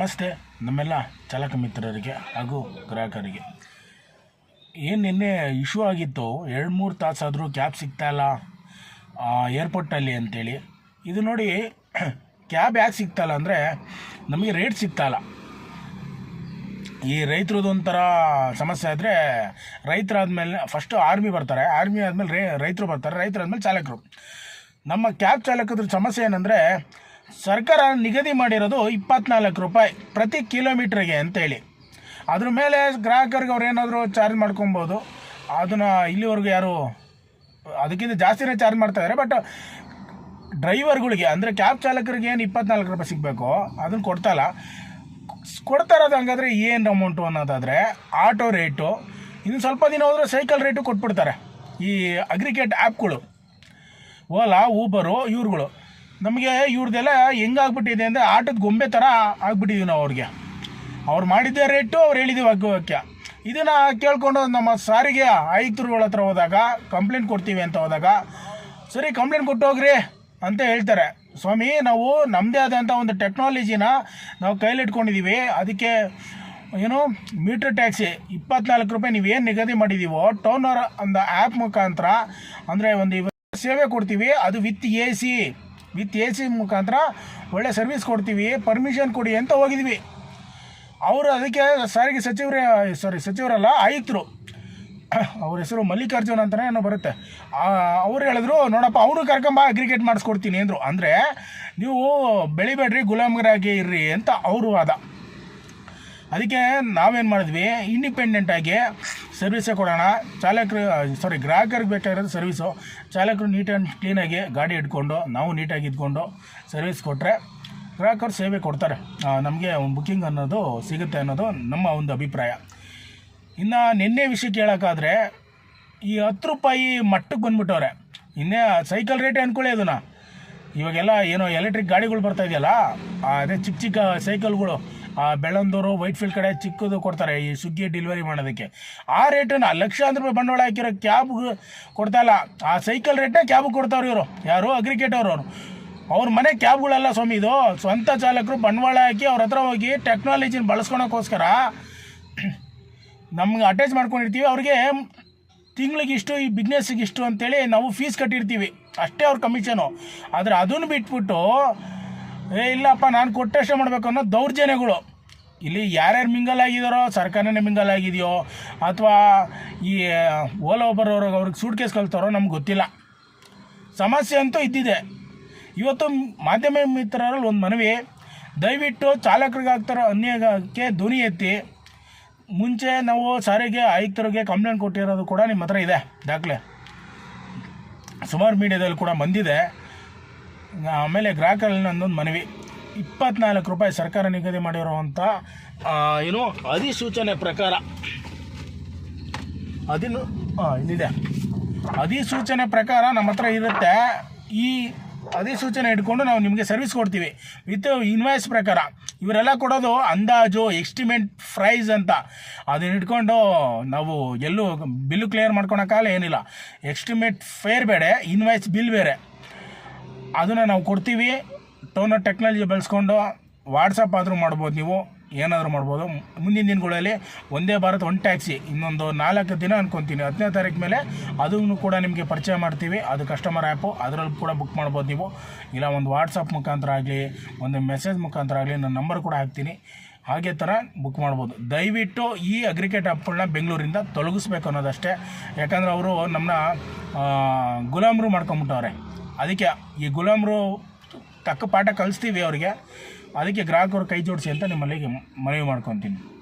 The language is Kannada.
ನಮಸ್ತೆ ನಮ್ಮೆಲ್ಲ ಚಾಲಕ ಮಿತ್ರರಿಗೆ ಹಾಗೂ ಗ್ರಾಹಕರಿಗೆ. ಏನು ನಿನ್ನೆ ಇಶ್ಯೂ ಆಗಿತ್ತು, ಎರಡು ಮೂರು ತಾಸಾದರೂ ಕ್ಯಾಬ್ ಸಿಗ್ತಾ ಇಲ್ಲ ಏರ್ಪೋರ್ಟಲ್ಲಿ ಅಂತೇಳಿ. ಇದು ನೋಡಿ ಕ್ಯಾಬ್ ಯಾಕೆ ಸಿಗ್ತಾಯಿಲ್ಲ ಅಂದರೆ ನಮಗೆ ರೇಟ್ ಸಿಗ್ತಾ ಇಲ್ಲ. ಈ ರೈತರದೊಂಥರ ಸಮಸ್ಯೆ ಆದರೆ ರೈತರಾದ್ಮೇಲೆ ಫಸ್ಟು ಆರ್ಮಿ ಬರ್ತಾರೆ. ಆರ್ಮಿ ಆದಮೇಲೆ ರೇ, ರೈತರು ಬರ್ತಾರೆ. ರೈತರಾದ್ಮೇಲೆ ಚಾಲಕರು. ನಮ್ಮ ಕ್ಯಾಬ್ ಚಾಲಕದ್ರ ಸಮಸ್ಯೆ ಏನಂದರೆ ಸರ್ಕಾರ ನಿಗದಿ ಮಾಡಿರೋದು ಇಪ್ಪತ್ನಾಲ್ಕು ರೂಪಾಯಿ ಪ್ರತಿ ಕಿಲೋಮೀಟ್ರಿಗೆ ಅಂತೇಳಿ. ಅದ್ರ ಮೇಲೆ ಗ್ರಾಹಕರಿಗೆ ಅವ್ರು ಏನಾದರೂ ಚಾರ್ಜ್ ಮಾಡ್ಕೊಬೋದು. ಅದನ್ನು ಇಲ್ಲಿವರೆಗೂ ಯಾರು, ಅದಕ್ಕಿಂತ ಜಾಸ್ತಿನೇ ಚಾರ್ಜ್ ಮಾಡ್ತಾ ಇದ್ದಾರೆ ಬಟ್ ಡ್ರೈವರ್ಗಳಿಗೆ, ಅಂದರೆ ಕ್ಯಾಬ್ ಚಾಲಕರಿಗೆ ಏನು ಇಪ್ಪತ್ನಾಲ್ಕು ರೂಪಾಯಿ ಸಿಗಬೇಕು? ಅದನ್ನು ಕೊಡ್ತಾಯಿಲ್ಲ. ಕೊಡ್ತಾ ಇರೋದು ಹಂಗಾದ್ರೆ ಏನು ಅಮೌಂಟು ಅನ್ನೋದಾದರೆ ಆಟೋ ರೇಟು. ಇನ್ನು ಸ್ವಲ್ಪ ದಿನ ಹೋದರೆ ಸೈಕಲ್ ರೇಟು ಕೊಟ್ಬಿಡ್ತಾರೆ ಈ ಅಗ್ರಿಗೇಟ್ ಆ್ಯಪ್ಗಳು. ಓಲಾ, ಊಬರು, ಇವ್ರುಗಳು. ನಮಗೆ ಇವ್ರದ್ದೆಲ್ಲ ಹೆಂಗಾಗ್ಬಿಟ್ಟಿದೆ ಅಂದರೆ ಆಟದ ಗೊಂಬೆ ಥರ ಆಗ್ಬಿಟ್ಟಿದ್ದೀವಿ ನಾವು ಅವ್ರಿಗೆ. ಅವ್ರು ಮಾಡಿದ್ದೇ ರೇಟು ಅವ್ರು ಹೇಳಿದ್ದೀವಿ ವಾಕ್ಯ. ಇದನ್ನು ಕೇಳಿಕೊಂಡು ನಮ್ಮ ಸಾರಿಗೆ ಆಯುಕ್ತರುಗಳ ಹತ್ರ ಹೋದಾಗ ಕಂಪ್ಲೇಂಟ್ ಕೊಡ್ತೀವಿ ಅಂತ ಹೋದಾಗ, ಸರಿ ಕಂಪ್ಲೇಂಟ್ ಕೊಟ್ಟು ಹೋಗ್ರಿ ಅಂತ ಹೇಳ್ತಾರೆ. ಸ್ವಾಮಿ, ನಾವು ನಮ್ಮದೇ ಆದಂಥ ಒಂದು ಟೆಕ್ನಾಲಜಿನ ನಾವು ಕೈಲಿಟ್ಕೊಂಡಿದ್ದೀವಿ ಅದಕ್ಕೆ ಏನು ಮೀಟ್ರ್ ಟ್ಯಾಕ್ಸಿ ಇಪ್ಪತ್ನಾಲ್ಕು ರೂಪಾಯಿ ನೀವೇನು ನಿಗದಿ ಮಾಡಿದ್ದೀವೋ ಟೋನರ್ ಒಂದು ಆ್ಯಪ್ ಮುಖಾಂತರ, ಅಂದರೆ ಒಂದು ಸೇವೆ ಕೊಡ್ತೀವಿ. ಅದು with A C with A C ಮುಖಾಂತರ ಒಳ್ಳೆ ಸರ್ವಿಸ್ ಕೊಡ್ತೀವಿ ಪರ್ಮಿಷನ್ ಕೊಡಿ ಅಂತ ಹೋಗಿದ್ವಿ. ಅವರು ಅದಕ್ಕೆ ಸಾರಿಗೆ ಸಚಿವರೇ ಸಾರಿ ಸಚಿವರಲ್ಲ, ಆಯುಕ್ತರು. ಅವ್ರ ಹೆಸರು ಮಲ್ಲಿಕಾರ್ಜುನ್ ಅಂತಲೇ ಏನೋ ಬರುತ್ತೆ. ಅವ್ರು ಹೇಳಿದ್ರು, ನೋಡಪ್ಪ, ಅವನು ಕರ್ಕೊಂಬ ಅಗ್ರಿಗೇಟ್ ಮಾಡಿಸ್ಕೊಡ್ತೀನಿ ಅಂದರು. ಅಂದರೆ ನೀವು ಬೆಳಿಬೇಡ್ರಿ, ಗುಲಾಮರಾಗಿ ಇರ್ರಿ ಅಂತ ಅವರು ವಾದ ಅದಕ್ಕೆ ನಾವೇನು ಮಾಡಿದ್ವಿ ಇಂಡಿಪೆಂಡೆಂಟಾಗಿ ಸರ್ವಿಸೇ ಕೊಡೋಣ. ಚಾಲಕರು ಸಾರಿ ಗ್ರಾಹಕರಿಗೆ ಬೇಕಾಗಿರೋದು ಸರ್ವಿಸು ಚಾಲಕರು ನೀಟ್ ಆ್ಯಂಡ್ ಕ್ಲೀನಾಗಿ ಗಾಡಿ ಇಟ್ಕೊಂಡು, ನಾವು ನೀಟಾಗಿ ಇದ್ಕೊಂಡು ಸರ್ವಿಸ್ ಕೊಟ್ಟರೆ ಗ್ರಾಹಕರು ಸೇವೆ ಕೊಡ್ತಾರೆ. ನಮಗೆ ಒಂದು ಬುಕ್ಕಿಂಗ್ ಅನ್ನೋದು ಸಿಗುತ್ತೆ ಅನ್ನೋದು ನಮ್ಮ ಒಂದು ಅಭಿಪ್ರಾಯ. ಇನ್ನು ನಿನ್ನೆ ವಿಷಯ ಕೇಳೋಕ್ಕಾದರೆ ಈ ಹತ್ತು ರೂಪಾಯಿ ಮಟ್ಟಕ್ಕೆ ಬಂದ್ಬಿಟ್ಟವ್ರೆ. ಇನ್ನೇ ಸೈಕಲ್ ರೇಟೇ ಅಂದ್ಕೊಳ್ಳಿ ಅದನ್ನು. ಇವಾಗೆಲ್ಲ ಏನೋ ಎಲೆಕ್ಟ್ರಿಕ್ ಗಾಡಿಗಳು ಬರ್ತಾ ಇದೆಯಲ್ಲ ಅದೇ ಚಿಕ್ಕ ಚಿಕ್ಕ ಸೈಕಲ್ಗಳು ಬೆಳ್ಳಂದೂರು ವೈಟ್ ಫೀಲ್ಡ್ ಕಡೆ ಚಿಕ್ಕದು ಕೊಡ್ತಾರೆ ಈ ಸುಗ್ಗಿ ಡೆಲಿವರಿ ಮಾಡೋದಕ್ಕೆ. ಆ ರೇಟನ್ನು ಲಕ್ಷಾಂತರ ರೂಪಾಯಿ ಬಂಡವಾಳ ಹಾಕಿರೋ ಕ್ಯಾಬ್ ಕೊಡ್ತಾ ಇಲ್ಲ. ಆ ಸೈಕಲ್ ರೇಟ್ನೇ ಕ್ಯಾಬ್ ಕೊಡ್ತಾವ್ರು ಇವರು. ಯಾರು? ಅಗ್ರಿಗೇಟ್ ಅವರು. ಅವರು ಮನೆ ಕ್ಯಾಬ್ಗಳೆಲ್ಲ ಸ್ವಾಮಿ ಇದು. ಸ್ವಂತ ಚಾಲಕರು ಬಂಡವಾಳ ಹಾಕಿ ಅವ್ರ ಹತ್ರ ಹೋಗಿ ಟೆಕ್ನಾಲಜಿನ ಬಳಸ್ಕೊಳೋಕ್ಕೋಸ್ಕರ ನಮ್ಗೆ ಅಟ್ಯಾಚ್ ಮಾಡ್ಕೊಂಡಿರ್ತೀವಿ. ಅವ್ರಿಗೆ ತಿಂಗಳಿಗೆ ಇಷ್ಟು, ಈ ಬಿಸ್ನೆಸ್ಸಿಗೆ ಇಷ್ಟು ಅಂತೇಳಿ ನಾವು ಫೀಸ್ ಕಟ್ಟಿರ್ತೀವಿ. ಅಷ್ಟೇ ಅವ್ರ ಕಮಿಷನು. ಆದರೆ ಅದನ್ನು ಬಿಟ್ಬಿಟ್ಟು, ಏ ಇಲ್ಲಪ್ಪ, ನಾನು ಕೊಟ್ಟಷ್ಟೇ ಮಾಡಬೇಕು ಅನ್ನೋ ದೌರ್ಜನ್ಯಗಳು. ಇಲ್ಲಿ ಯಾರ್ಯಾರು ಮಿಂಗಲ್ ಆಗಿದಾರೋ ಸರ್ಕಾರನೇ ಮಿಂಗಲ್ ಆಗಿದೆಯೋ ಅಥವಾ ಈ ಓಲಾ ಒಬ್ಬರವ್ರು ಅವ್ರಿಗೆ ಸೂಟ್ ಕೇಸ್ ಕಲ್ತಾರೋ ನಮ್ಗೆ ಗೊತ್ತಿಲ್ಲ. ಸಮಸ್ಯೆ ಅಂತೂ ಇದ್ದಿದೆ. ಇವತ್ತು ಮಾಧ್ಯಮ ಮಿತ್ರರಲ್ಲಿ ಒಂದು ಮನವಿ, ದಯವಿಟ್ಟು ಚಾಲಕರಿಗಾಗ್ತಾರೋ ಅನ್ಯಕ್ಕೆ ಧ್ವನಿ ಎತ್ತಿ, ಮುಂಚೆ ನಾವು ಸಾರಿಗೆ ಆಯುಕ್ತರಿಗೆ ಕಂಪ್ಲೇಂಟ್ ಕೊಟ್ಟಿರೋದು ಕೂಡ ನಿಮ್ಮ ಹತ್ರ ಇದೆ, ದಾಖಲೆ. ಸುಮಾರು ಮೀಡಿಯಾದಲ್ಲಿ ಕೂಡ ಬಂದಿದೆ. ಆಮೇಲೆ ಗ್ರಾಹಕರಲ್ಲಿ ನನ್ನೊಂದು ಮನವಿ. ಇಪ್ಪತ್ನಾಲ್ಕು ರೂಪಾಯಿ ಸರ್ಕಾರ ನಿಗದಿ ಮಾಡಿರುವಂಥ ಏನು ಅಧಿಸೂಚನೆ ಪ್ರಕಾರ. ಅದಿನ್ನು ಇಲ್ಲಿದೆ ಅಧಿಸೂಚನೆ ಪ್ರಕಾರ ನಮ್ಮ ಹತ್ರ ಇರುತ್ತೆ. ಈ ಅಧಿಸೂಚನೆ ಇಟ್ಕೊಂಡು ನಾವು ನಿಮಗೆ ಸರ್ವಿಸ್ ಕೊಡ್ತೀವಿ. ವಿತ್ ಇನ್ವಾಯ್ಸ್ ಪ್ರಕಾರ. ಇವರೆಲ್ಲ ಕೊಡೋದು ಅಂದಾಜು ಎಸ್ಟಿಮೇಟ್ ಪ್ರೈಸ್ ಅಂತ. ಅದನ್ನ ಇಟ್ಕೊಂಡು ನಾವು ಎಲ್ಲೂ ಬಿಲ್ಲು ಕ್ಲಿಯರ್ ಮಾಡ್ಕೊಳಕ್ಕಾಗಲ್ಲ ಏನಿಲ್ಲ. ಎಸ್ಟಿಮೇಟ್ ಫೇರ್ ಬೇರೆ ಇನ್ವಾಯ್ಸ್ ಬಿಲ್ ಬೇರೆ. ಅದನ್ನು ನಾವು ಕೊಡ್ತೀವಿ. ಟೋನರ್ ಟೆಕ್ನಾಲಜಿ ಬೆಳೆಸ್ಕೊಂಡು ವಾಟ್ಸಪ್ ಆದರೂ ಮಾಡ್ಬೋದು ನೀವು, ಏನಾದರೂ ಮಾಡ್ಬೋದು. ಮುಂದಿನ ದಿನಗಳಲ್ಲಿ ಒಂದೇ ಭಾರತ್, ಒನ್ ಟ್ಯಾಕ್ಸಿ, ಇನ್ನೊಂದು ನಾಲ್ಕು ದಿನ ಅನ್ಕೊತೀನಿ. ಹತ್ತನೇ ತಾರೀಕು ಮೇಲೆ ಅದನ್ನು ಕೂಡ ನಿಮಗೆ ಪರಿಚಯ ಮಾಡ್ತೀವಿ. ಅದು ಕಸ್ಟಮರ್ ಆ್ಯಪು ಅದರಲ್ಲಿ ಕೂಡ ಬುಕ್ ಮಾಡ್ಬೋದು ನೀವು. ಇಲ್ಲ, ಒಂದು ವಾಟ್ಸಪ್ ಮುಖಾಂತರ ಆಗಲಿ, ಒಂದು ಮೆಸೇಜ್ ಮುಖಾಂತರ ಆಗಲಿ, ನನ್ನ ನಂಬರ್ ಕೂಡ ಹಾಕ್ತೀನಿ. ಹಾಗೆ ಥರ ಬುಕ್ ಮಾಡ್ಬೋದು. ದಯವಿಟ್ಟು ಈ ಅಗ್ರಿಗೇಟ್ ಆ್ಯಪ್ಗಳನ್ನ ಬೆಂಗಳೂರಿಂದ ತೊಲಗಿಸ್ಬೇಕು ಅನ್ನೋದಷ್ಟೇ. ಯಾಕಂದ್ರೆ ಅವರು ನಮ್ಮನ್ನ ಗುಲಾಮರು ಮಾಡ್ಕೊಂಬಿಟ್ಟವ್ರೆ. ಅದಕ್ಕೆ ಈ ಗುಲಾಮರು ತಕ್ಕ ಪಾಠ ಕಲಿಸ್ತೀವಿ ಅವರಿಗೆ. ಅದಕ್ಕೆ ಗ್ರಾಹಕರು ಕೈ ಜೋಡಿಸಿ ಅಂತ ನಿಮ್ಮಲ್ಲಿಗೆ ಮನವಿ ಮಾಡ್ಕೊತೀನಿ.